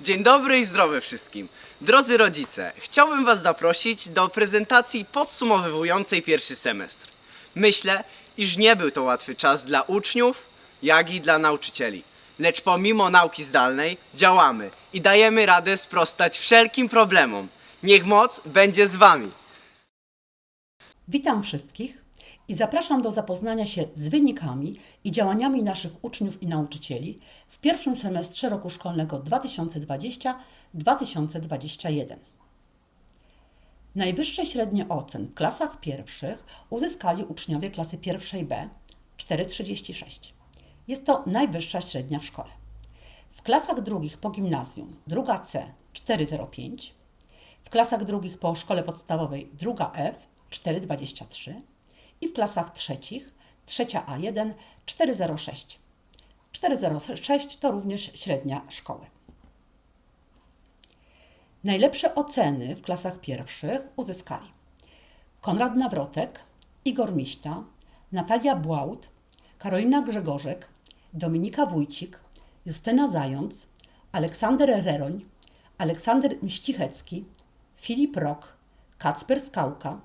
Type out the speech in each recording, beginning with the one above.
Dzień dobry i zdrowy wszystkim. Drodzy rodzice, chciałbym Was zaprosić do prezentacji podsumowującej pierwszy semestr. Myślę, iż nie był to łatwy czas dla uczniów, jak i dla nauczycieli. Lecz pomimo nauki zdalnej działamy i dajemy radę sprostać wszelkim problemom. Niech moc będzie z Wami. Witam wszystkich i zapraszam do zapoznania się z wynikami i działaniami naszych uczniów i nauczycieli w pierwszym semestrze roku szkolnego 2020-2021. Najwyższe średnie ocen w klasach pierwszych uzyskali uczniowie klasy pierwszej B 4,36. Jest to najwyższa średnia w szkole. W klasach drugich po gimnazjum druga C 4,05, w klasach drugich po szkole podstawowej druga F 4,23 i w klasach trzecich trzecia A1 4,06. 4,06 to również średnia szkoły. Najlepsze oceny w klasach pierwszych uzyskali Konrad Nawrotek, Igor Miśta, Natalia Błaut, Karolina Grzegorzek, Dominika Wójcik, Justyna Zając, Aleksander Reroń, Aleksander Mścichecki, Filip Rok, Kacper Skałka,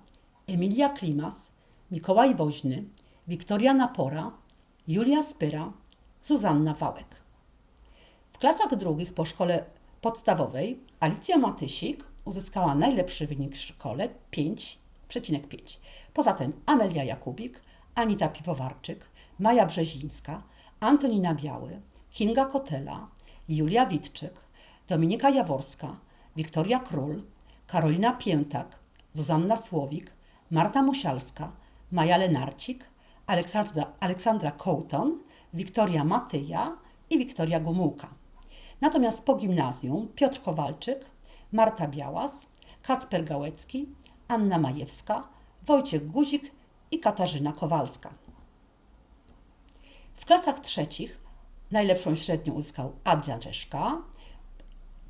Emilia Klimas, Mikołaj Woźny, Wiktoria Napora, Julia Spyra, Zuzanna Wałek. W klasach drugich po szkole podstawowej Alicja Matysik uzyskała najlepszy wynik w szkole 5,5. Poza tym Amelia Jakubik, Anita Piwowarczyk, Maja Brzezińska, Antonina Biały, Kinga Kotela, Julia Witczyk, Dominika Jaworska, Wiktoria Król, Karolina Piętak, Zuzanna Słowik, Marta Musialska, Maja Lenarcik, Aleksandra, Aleksandra Kołton, Wiktoria Matyja i Wiktoria Gomułka. Natomiast po gimnazjum Piotr Kowalczyk, Marta Białas, Kacper Gałecki, Anna Majewska, Wojciech Guzik i Katarzyna Kowalska. W klasach trzecich najlepszą średnią uzyskał Adrian Rzeszka.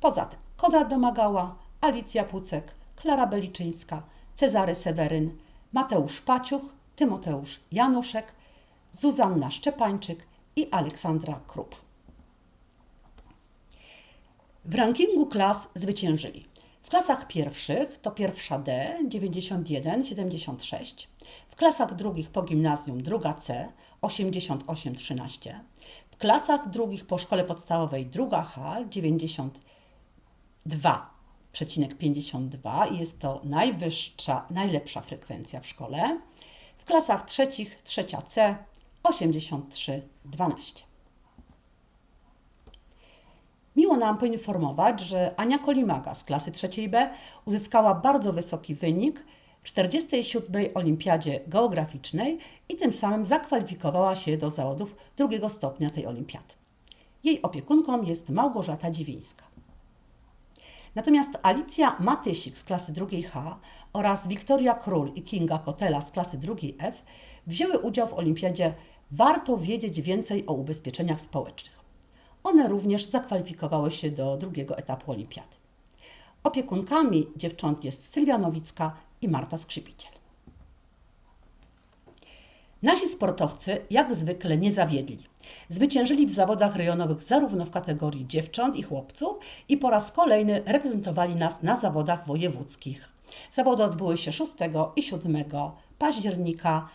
Poza tym Konrad Domagała, Alicja Pucek, Klara Beliczyńska, Cezary Seweryn, Mateusz Paciuch, Tymoteusz Januszek, Zuzanna Szczepańczyk i Aleksandra Krupa. W rankingu klas zwyciężyli. W klasach pierwszych to pierwsza D 91,76, w klasach drugich po gimnazjum druga C 88,13, w klasach drugich po szkole podstawowej druga H 92,52 i jest to najwyższa, najlepsza frekwencja w szkole. W klasach trzecich trzecia C 83,12. Miło nam poinformować, że Ania Kolimaga z klasy trzeciej B uzyskała bardzo wysoki wynik w 47. Olimpiadzie Geograficznej i tym samym zakwalifikowała się do zawodów drugiego stopnia tej olimpiady. Jej opiekunką jest Małgorzata Dziwińska. Natomiast Alicja Matysik z klasy drugiej H oraz Wiktoria Król i Kinga Kotela z klasy drugiej F wzięły udział w olimpiadzie Warto wiedzieć więcej o ubezpieczeniach społecznych. One również zakwalifikowały się do drugiego etapu olimpiady. Opiekunkami dziewcząt jest Sylwia Nowicka i Marta Skrzypiciel. Nasi sportowcy jak zwykle nie zawiedli. Zwyciężyli w zawodach rejonowych zarówno w kategorii dziewcząt i chłopców i po raz kolejny reprezentowali nas na zawodach wojewódzkich. Zawody odbyły się 6 i 7 października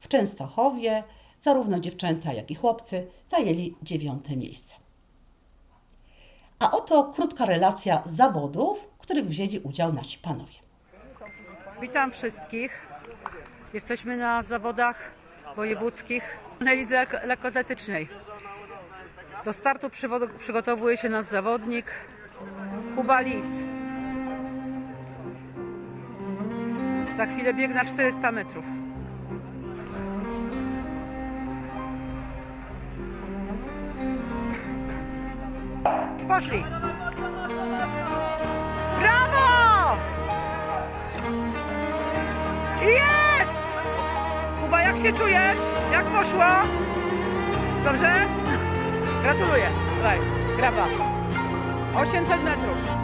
w Częstochowie. Zarówno dziewczęta, jak i chłopcy zajęli dziewiąte miejsce. A oto krótka relacja zawodów, w których wzięli udział nasi panowie. Witam wszystkich. Jesteśmy na zawodach wojewódzkich na lidze lek- lekkoatletycznej. Do startu przygotowuje się nasz zawodnik Kuba Lis. Za chwilę bieg na 400 metrów. Poszli! Brawo! Jest! Jak się czujesz? Jak poszło? Dobrze? Gratuluję. Daj, graba. 800 metrów.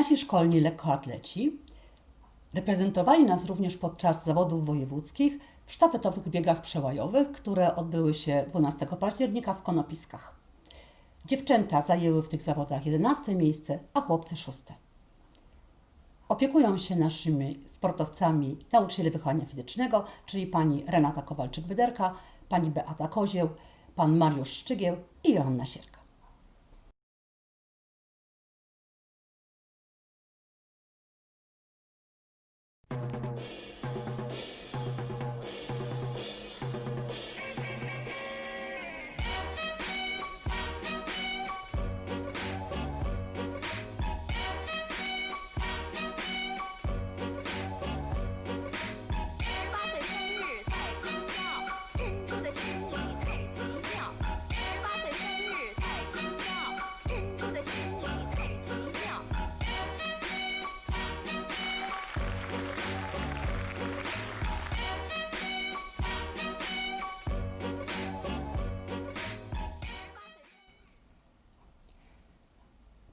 Nasi szkolni lekkoatleci reprezentowali nas również podczas zawodów wojewódzkich w sztafetowych biegach przełajowych, które odbyły się 12 października w Konopiskach. Dziewczęta zajęły w tych zawodach 11 miejsce, a chłopcy 6. Opiekują się naszymi sportowcami nauczyciele wychowania fizycznego, czyli pani Renata Kowalczyk-Wyderka, pani Beata Kozieł, pan Mariusz Szczygieł i Joanna Sierka.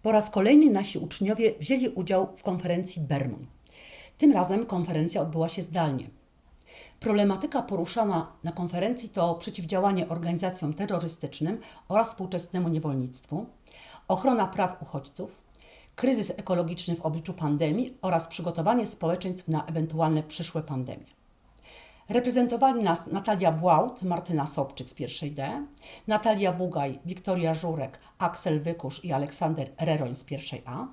Po raz kolejny nasi uczniowie wzięli udział w konferencji Bermun. Tym razem konferencja odbyła się zdalnie. Problematyka poruszana na konferencji to przeciwdziałanie organizacjom terrorystycznym oraz współczesnemu niewolnictwu, ochrona praw uchodźców, kryzys ekologiczny w obliczu pandemii oraz przygotowanie społeczeństw na ewentualne przyszłe pandemie. Reprezentowali nas Natalia Błaut, Martyna Sobczyk z pierwszej D, Natalia Bugaj, Wiktoria Żurek, Aksel Wykusz i Aleksander Reroń z pierwszej A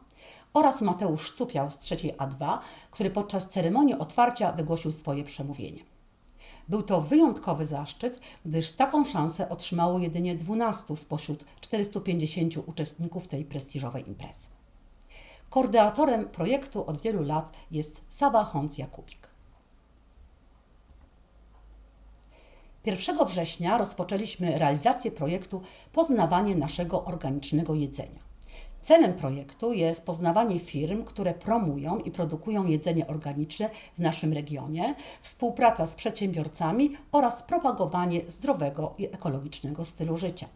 oraz Mateusz Cupiał z trzeciej A2, który podczas ceremonii otwarcia wygłosił swoje przemówienie. Był to wyjątkowy zaszczyt, gdyż taką szansę otrzymało jedynie 12 spośród 450 uczestników tej prestiżowej imprezy. Koordynatorem projektu od wielu lat jest Saba Hons-Jakubik. 1 września rozpoczęliśmy realizację projektu Poznawanie naszego organicznego jedzenia. Celem projektu jest poznawanie firm, które promują i produkują jedzenie organiczne w naszym regionie, współpraca z przedsiębiorcami oraz propagowanie zdrowego i ekologicznego stylu życia.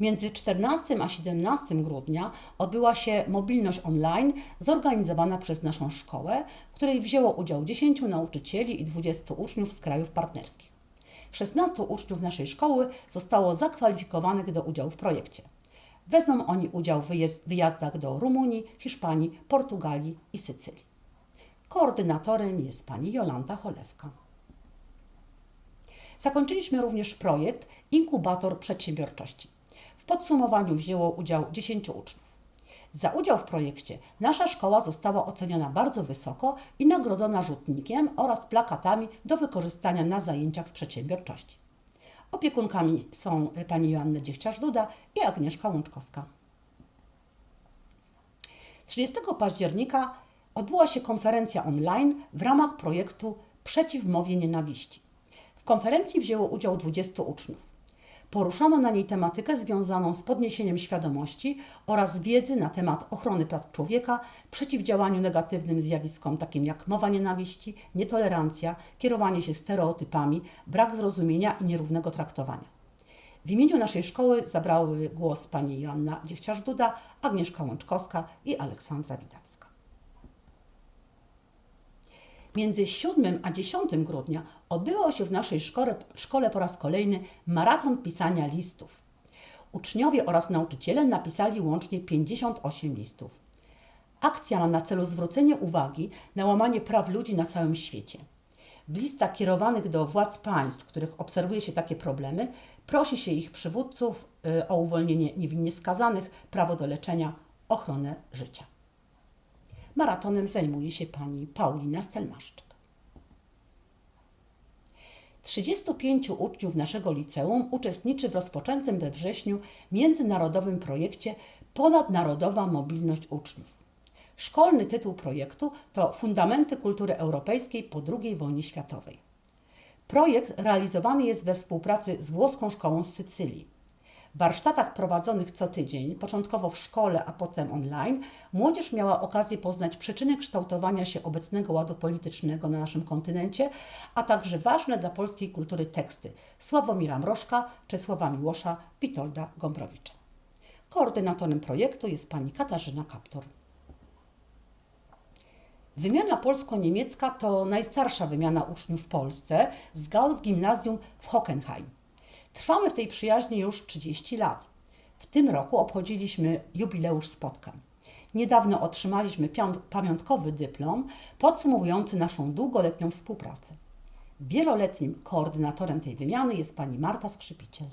Między 14 a 17 grudnia odbyła się mobilność online zorganizowana przez naszą szkołę, w której wzięło udział 10 nauczycieli i 20 uczniów z krajów partnerskich. 16 uczniów naszej szkoły zostało zakwalifikowanych do udziału w projekcie. Wezmą oni udział w wyjazd- wyjazdach do Rumunii, Hiszpanii, Portugalii i Sycylii. Koordynatorem jest pani Jolanta Cholewka. Zakończyliśmy również projekt Inkubator Przedsiębiorczości. W podsumowaniu wzięło udział 10 uczniów. Za udział w projekcie nasza szkoła została oceniona bardzo wysoko i nagrodzona rzutnikiem oraz plakatami do wykorzystania na zajęciach z przedsiębiorczości. Opiekunkami są pani Joanna Dziechciarz-Duda i Agnieszka Łączkowska. 30 października odbyła się konferencja online w ramach projektu Przeciw mowie nienawiści. W konferencji wzięło udział 20 uczniów. Poruszano na niej tematykę związaną z podniesieniem świadomości oraz wiedzy na temat ochrony praw człowieka, przeciwdziałaniu negatywnym zjawiskom takim jak mowa nienawiści, nietolerancja, kierowanie się stereotypami, brak zrozumienia i nierównego traktowania. W imieniu naszej szkoły zabrały głos pani Joanna Dziechciarz-Duda, Agnieszka Łączkowska i Aleksandra Widawska. Między 7 a 10 grudnia odbywał się w naszej szkole, szkole po raz kolejny maraton pisania listów. Uczniowie oraz nauczyciele napisali łącznie 58 listów. Akcja ma na celu zwrócenie uwagi na łamanie praw ludzi na całym świecie. W listach kierowanych do władz państw, w których obserwuje się takie problemy, prosi się ich przywódców y, o uwolnienie niewinnie skazanych, prawo do leczenia, ochronę życia. Maratonem zajmuje się pani Paulina Stelmaszczyk. 35 uczniów naszego liceum uczestniczy w rozpoczętym we wrześniu międzynarodowym projekcie Ponadnarodowa Mobilność Uczniów. Szkolny tytuł projektu to Fundamenty kultury europejskiej po II wojnie światowej. Projekt realizowany jest we współpracy z włoską szkołą z Sycylii. Warsztatach prowadzonych co tydzień, początkowo w szkole, a potem online, młodzież miała okazję poznać przyczyny kształtowania się obecnego ładu politycznego na naszym kontynencie, a także ważne dla polskiej kultury teksty Sławomira Mrożka, Czesława Miłosza, Witolda Gombrowicza. Koordynatorem projektu jest pani Katarzyna Kaptor. Wymiana polsko-niemiecka to najstarsza wymiana uczniów w Polsce z Gauss Gimnazjum w Hockenheim. Trwamy w tej przyjaźni już 30 lat. W tym roku obchodziliśmy jubileusz spotkań. Niedawno otrzymaliśmy pamiątkowy dyplom podsumowujący naszą długoletnią współpracę. Wieloletnim koordynatorem tej wymiany jest pani Marta Skrzypiciel.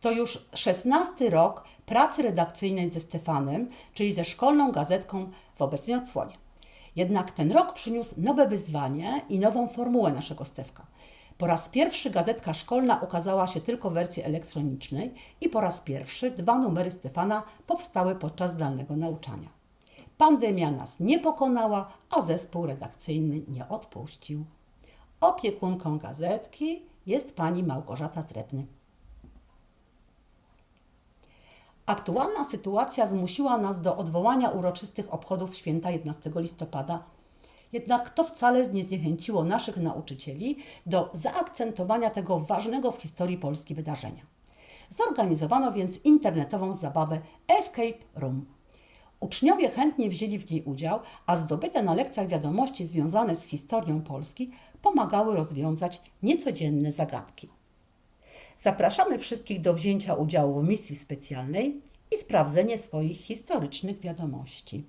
To już szesnasty rok pracy redakcyjnej ze Stefanem, czyli ze szkolną gazetką w obecnej odsłonie. Jednak ten rok przyniósł nowe wyzwanie i nową formułę naszego Stefka. Po raz pierwszy gazetka szkolna ukazała się tylko w wersji elektronicznej i po raz pierwszy dwa numery Stefana powstały podczas zdalnego nauczania. Pandemia nas nie pokonała, a zespół redakcyjny nie odpuścił. Opiekunką gazetki jest pani Małgorzata Zrebny. Aktualna sytuacja zmusiła nas do odwołania uroczystych obchodów święta 11 listopada. Jednak to wcale nie zniechęciło naszych nauczycieli do zaakcentowania tego ważnego w historii Polski wydarzenia. Zorganizowano więc internetową zabawę Escape Room. Uczniowie chętnie wzięli w niej udział, a zdobyte na lekcjach wiadomości związane z historią Polski pomagały rozwiązać niecodzienne zagadki. Zapraszamy wszystkich do wzięcia udziału w misji specjalnej i sprawdzenie swoich historycznych wiadomości.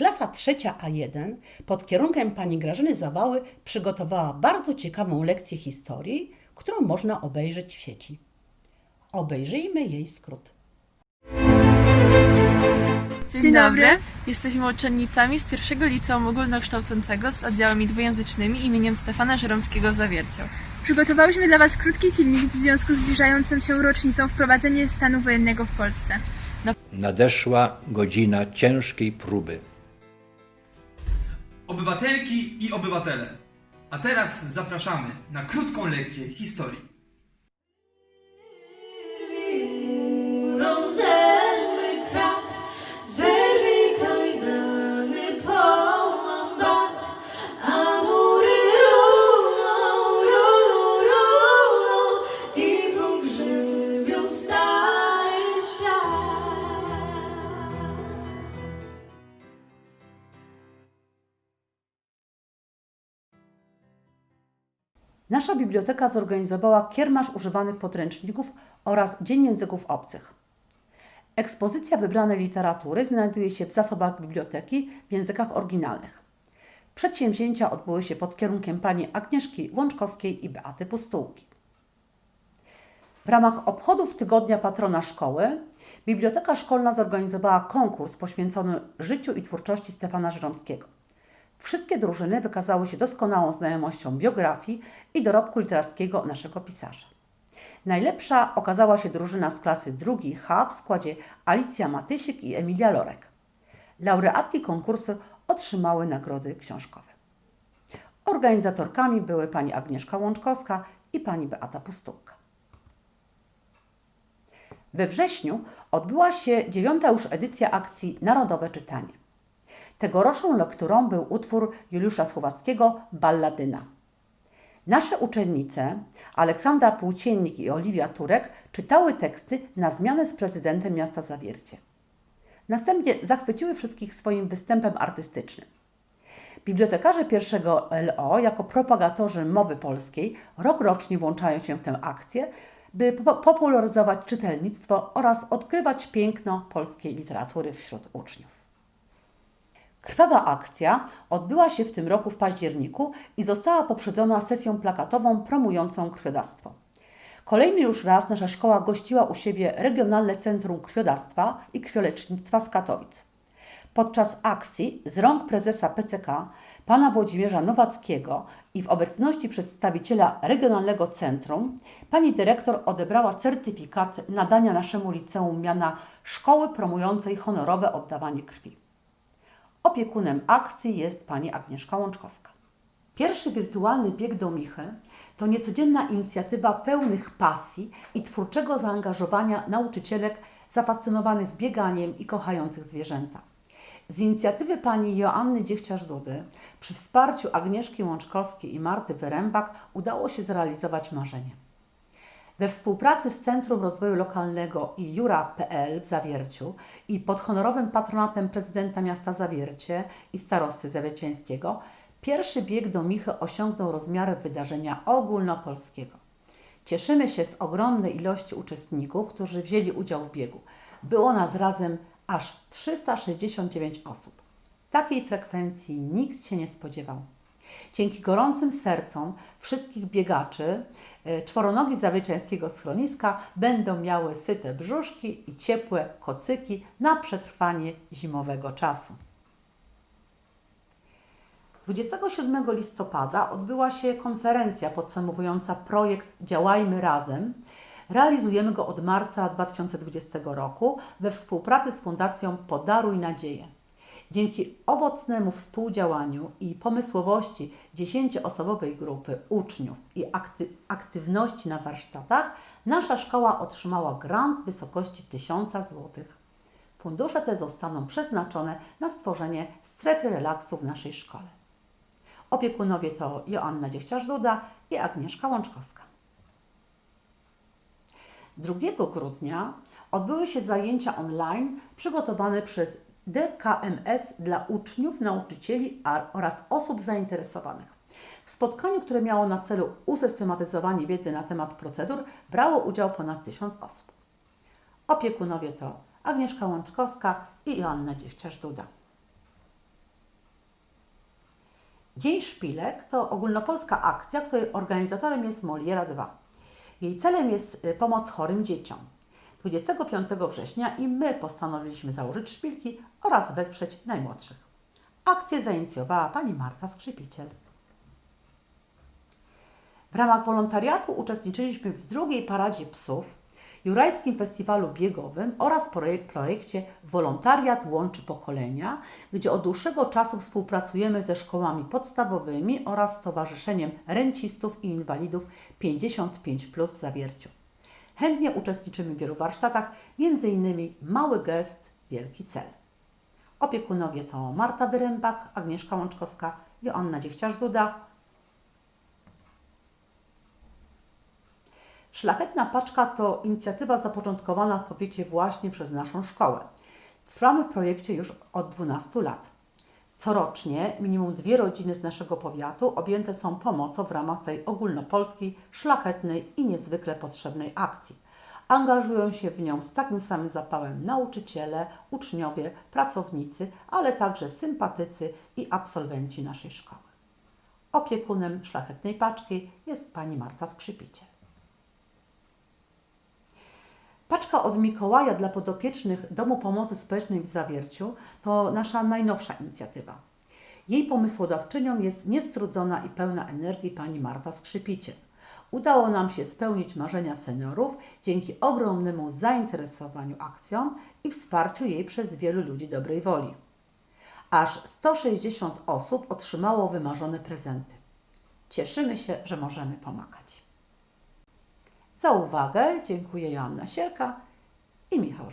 Klasa trzecia A1 pod kierunkiem pani Grażyny Zawały przygotowała bardzo ciekawą lekcję historii, którą można obejrzeć w sieci. Obejrzyjmy jej skrót. Dzień, dobry. Jesteśmy uczennicami z pierwszego liceum ogólnokształcącego z oddziałami dwujęzycznymi imieniem Stefana Żeromskiego w Zawierciu. Przygotowałyśmy dla Was krótki filmik w związku z zbliżającą się rocznicą wprowadzenia stanu wojennego w Polsce. Nadeszła godzina ciężkiej próby. Obywatelki i obywatele, a teraz zapraszamy na krótką lekcję historii. Rozerwy Nasza biblioteka zorganizowała kiermasz używanych podręczników oraz Dzień Języków Obcych. Ekspozycja wybranej literatury znajduje się w zasobach biblioteki w językach oryginalnych. Przedsięwzięcia odbyły się pod kierunkiem pani Agnieszki Łączkowskiej i Beaty Pustułki. W ramach obchodów Tygodnia Patrona Szkoły Biblioteka Szkolna zorganizowała konkurs poświęcony życiu i twórczości Stefana Żeromskiego. Wszystkie drużyny wykazały się doskonałą znajomością biografii i dorobku literackiego naszego pisarza. Najlepsza okazała się drużyna z klasy drugiej H w składzie Alicja Matysik i Emilia Lorek. Laureatki konkursu otrzymały nagrody książkowe. Organizatorkami były pani Agnieszka Łączkowska i pani Beata Pustułka. We wrześniu odbyła się dziewiąta już edycja akcji Narodowe Czytanie. Tegoroczną lekturą był utwór Juliusza Słowackiego Balladyna. Nasze uczennice, Aleksandra Płóciennik i Oliwia Turek, czytały teksty na zmianę z prezydentem miasta Zawiercie. Następnie zachwyciły wszystkich swoim występem artystycznym. Bibliotekarze pierwszego LO, jako propagatorzy mowy polskiej, rokrocznie włączają się w tę akcję, by po- popularyzować czytelnictwo oraz odkrywać piękno polskiej literatury wśród uczniów. Krwawa akcja odbyła się w tym roku w październiku i została poprzedzona sesją plakatową promującą krwiodawstwo. Kolejny już raz nasza szkoła gościła u siebie Regionalne Centrum Krwiodawstwa i Krwiolecznictwa z Katowic. Podczas akcji z rąk prezesa PCK, pana Włodzimierza Nowackiego i w obecności przedstawiciela Regionalnego Centrum, pani dyrektor odebrała certyfikat nadania naszemu liceum miana Szkoły promującej honorowe oddawanie krwi. Opiekunem akcji jest pani Agnieszka Łączkowska. Pierwszy wirtualny bieg do Michy to niecodzienna inicjatywa pełnych pasji i twórczego zaangażowania nauczycielek zafascynowanych bieganiem i kochających zwierzęta. Z inicjatywy pani Joanny Dziechciarz-Dudy przy wsparciu Agnieszki Łączkowskiej i Marty Wyrębak udało się zrealizować marzenie. We współpracy z Centrum Rozwoju Lokalnego i Jura.pl w Zawierciu i pod honorowym patronatem prezydenta miasta Zawiercie i starosty zawierciańskiego pierwszy bieg do Michy osiągnął rozmiary wydarzenia ogólnopolskiego. Cieszymy się z ogromnej ilości uczestników, którzy wzięli udział w biegu. Było nas razem aż 369 osób. Takiej frekwencji nikt się nie spodziewał. Dzięki gorącym sercom wszystkich biegaczy e, czworonogi zawyczajskiego schroniska będą miały syte brzuszki i ciepłe kocyki na przetrwanie zimowego czasu. 27 listopada odbyła się konferencja podsumowująca projekt Działajmy Razem. Realizujemy go od marca 2020 roku we współpracy z Fundacją Podaruj Nadzieję. Dzięki owocnemu współdziałaniu i pomysłowości dziesięcioosobowej grupy uczniów i akty aktywności na warsztatach, nasza szkoła otrzymała grant w wysokości 1000 zł. Fundusze te zostaną przeznaczone na stworzenie strefy relaksu w naszej szkole. Opiekunowie to Joanna Dziechciarz-Duda i Agnieszka Łączkowska. 2 grudnia odbyły się zajęcia online przygotowane przez DKMS dla uczniów, nauczycieli oraz osób zainteresowanych. W spotkaniu, które miało na celu usystematyzowanie wiedzy na temat procedur, brało udział ponad 1000 osób. Opiekunowie to Agnieszka Łączkowska i Joanna Dziechciarz-Duda. Dzień Szpilek to ogólnopolska akcja, której organizatorem jest Moliera 2. Jej celem jest y, pomoc chorym dzieciom. 25 września i my postanowiliśmy założyć szpilki oraz wesprzeć najmłodszych. Akcję zainicjowała pani Marta Skrzypiciel. W ramach wolontariatu uczestniczyliśmy w drugiej paradzie psów, Jurajskim Festiwalu Biegowym oraz projek- projekcie Wolontariat Łączy Pokolenia, gdzie od dłuższego czasu współpracujemy ze szkołami podstawowymi oraz Stowarzyszeniem Rencistów i Inwalidów 55 w Zawierciu. Chętnie uczestniczymy w wielu warsztatach, m.in. Mały gest, wielki cel. Opiekunowie to Marta Wyrębak, Agnieszka Łączkowska, Joanna Dziechciarz-Duda, Szlachetna Paczka to inicjatywa zapoczątkowana w powiecie właśnie przez naszą szkołę. Trwamy w projekcie już od 12 lat. Corocznie minimum dwie rodziny z naszego powiatu objęte są pomocą w ramach tej ogólnopolskiej, szlachetnej i niezwykle potrzebnej akcji. Angażują się w nią z takim samym zapałem nauczyciele, uczniowie, pracownicy, ale także sympatycy i absolwenci naszej szkoły. Opiekunem Szlachetnej Paczki jest pani Marta Skrzypiciel. Paczka od Mikołaja dla podopiecznych Domu Pomocy Społecznej w Zawierciu to nasza najnowsza inicjatywa. Jej pomysłodawczynią jest niestrudzona i pełna energii pani Marta Skrzypiciel. Udało nam się spełnić marzenia seniorów dzięki ogromnemu zainteresowaniu akcją i wsparciu jej przez wielu ludzi dobrej woli. Aż 160 osób otrzymało wymarzone prezenty. Cieszymy się, że możemy pomagać. Za uwagę dziękuję Joanna Sielka i Michał.